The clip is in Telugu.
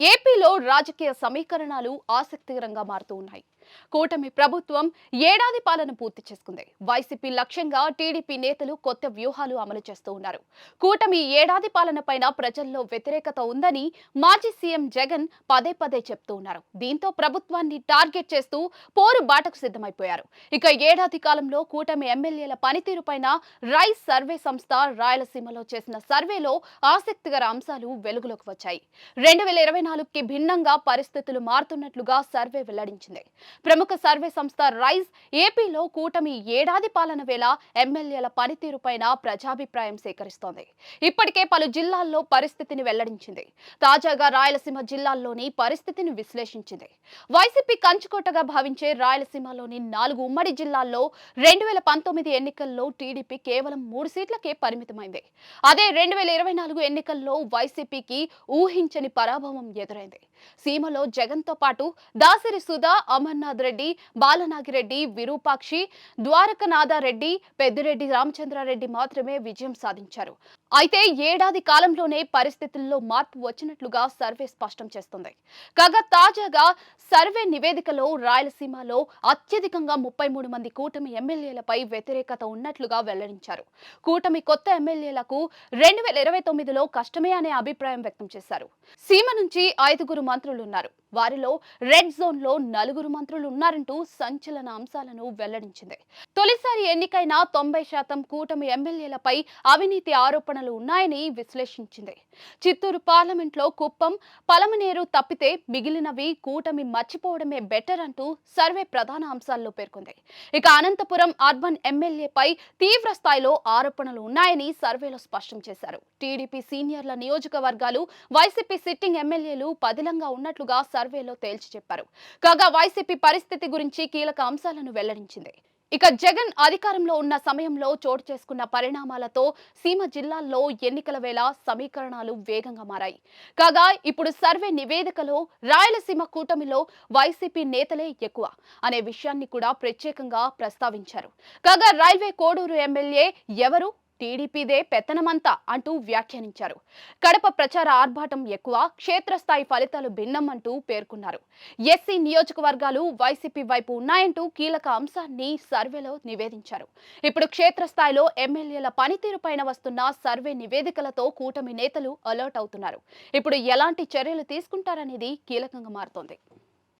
ఏపీలో రాజకీయ సమీకరణాలు ఆసక్తికరంగా మారుతూ ఉన్నాయి. కూటమి ప్రభుత్వం ఏడాది పాలన పూర్తి చేసుకుంది. వైసీపీ లక్ష్యంగా టీడీపీ నేతలు కొత్త వ్యూహాలు అమలు చేస్తూ ఉన్నారు. కూటమి ఏడాది పాలన పైన ప్రజల్లో వ్యతిరేకత ఉందని మాజీ సీఎం జగన్ పదే పదే చెప్తూ ఉన్నారు. దీంతో ప్రభుత్వాన్ని టార్గెట్ చేస్తూ పోరు బాటకు సిద్ధమైపోయారు. ఇక ఏడాది కాలంలో కూటమి ఎమ్మెల్యేల పనితీరు పైన రైస్ సర్వే సంస్థ రాయలసీమలో చేసిన సర్వేలో ఆసక్తికర అంశాలు వెలుగులోకి వచ్చాయి. రెండు వేల ఇరవై నాలుగుకి భిన్నంగా పరిస్థితులు మారుతున్నట్లుగా సర్వే వెల్లడించింది. ప్రముఖ సర్వే సంస్థ రైస్ ఏపీలో కూటమి ఏడాది పాలన వేళ ఎమ్మెల్యేల పనితీరు పైన ప్రజాభిప్రాయం సేకరిస్తోంది. ఇప్పటికే పలు జిల్లాల్లో పరిస్థితిని వెల్లడించింది. తాజాగా రాయలసీమ జిల్లాల్లోని పరిస్థితిని విశ్లేషించింది. వైసీపీ కంచుకోటగా భావించే రాయలసీమలోని నాలుగు ఉమ్మడి జిల్లాల్లో రెండు వేల పంతొమ్మిది ఎన్నికల్లో టీడీపీ కేవలం మూడు సీట్లకే పరిమితమైంది. అదే రెండు వేల ఇరవై నాలుగు ఎన్నికల్లో వైసీపీకి ఊహించని పరాభవం ఎదురైంది. సీమలో జగన్తో పాటు దాసరి సుధా అమర్నాథ్ రెడ్డి బాలనాగిరెడ్డి విరూపాక్షి ద్వారకనాథారెడ్డి పెద్దిరెడ్డి రామచంద్రారెడ్డి మాత్రమే విజయం సాధించారు. అయితే ఏడాది కాలంలోనే పరిస్థితుల్లో మార్పు వచ్చినట్లుగా సర్వే స్పష్టం చేస్తుంది. కాగా తాజాగా సర్వే నివేదికలో రాయలసీమలో అత్యధికంగా ముప్పై మూడు మంది కూటమి ఎమ్మెల్యేలపై వ్యతిరేకత ఉన్నట్లుగా వెల్లడించారు. కూటమి కొత్త ఎమ్మెల్యేలకు రెండు వేల ఇరవై తొమ్మిదిలో కష్టమే అనే అభిప్రాయం వ్యక్తం చేశారు. సీమ నుంచి ఐదుగురు మంత్రులు ఉన్నారు. వారిలో రెడ్ జోన్లో నలుగురు మంత్రులు ఉన్నారంటూ సంచలన అంశాలను వెల్లడించింది. తొలిసారి ఎన్నికైన తొంభై శాతం కూటమి ఎమ్మెల్యేలపై అవినీతి ఆరోపణ ఆరోపణలు ఉన్నాయని విశ్లేషించింది. చిత్తూరు పార్లమెంట్లో కుప్పం పలమనేరు తప్పితే మిగిలినవి కూటమి మర్చిపోవడమే బెటర్ అంటూ సర్వే ప్రధాన అంశాల్లో పేర్కొంది. ఇక అనంతపురం అర్బన్ ఎమ్మెల్యేపై తీవ్ర స్థాయిలో ఆరోపణలు ఉన్నాయని సర్వేలో స్పష్టం చేశారు. టీడీపీ సీనియర్ల నియోజకవర్గాలు వైసీపీ సిట్టింగ్ ఎమ్మెల్యేలు పదిలంగా ఉన్నట్లుగా సర్వేలో తేల్చి చెప్పారు. కాగా వైసీపీ పరిస్థితి గురించి కీలక అంశాలను వెల్లడించింది. ఇక జగన్ అధికారంలో ఉన్న సమయంలో చోటు చేసుకున్న పరిణామాలతో సీమ జిల్లాల్లో ఎన్నికల వేళ సమీకరణాలు వేగంగా మారాయి. కాగా ఇప్పుడు సర్వే నివేదికలో రాయలసీమ కూటమిలో వైసీపీ నేతలే ఎక్కువ అనే విషయాన్ని కూడా ప్రత్యేకంగా ప్రస్తావించారు. కాగా రైల్వే కోడూరు ఎమ్మెల్యే ఎవరు? టీడీపీదే పెత్తనమంతా అంటూ వ్యాఖ్యానించారు. కడప ప్రచార ఆర్భాటం ఎక్కువ క్షేత్రస్థాయి ఫలితాలు భిన్నం అంటూ పేర్కొన్నారు. ఎస్సీ నియోజకవర్గాలు వైసీపీ వైపు ఉన్నాయంటూ కీలక అంశాన్ని సర్వేలో నివేదించారు. ఇప్పుడు క్షేత్రస్థాయిలో ఎమ్మెల్యేల పనితీరు పైన వస్తున్న సర్వే నివేదికలతో కూటమి నేతలు అలర్ట్ అవుతున్నారు. ఇప్పుడు ఎలాంటి చర్యలు తీసుకుంటారనేది కీలకంగా మారుతోంది.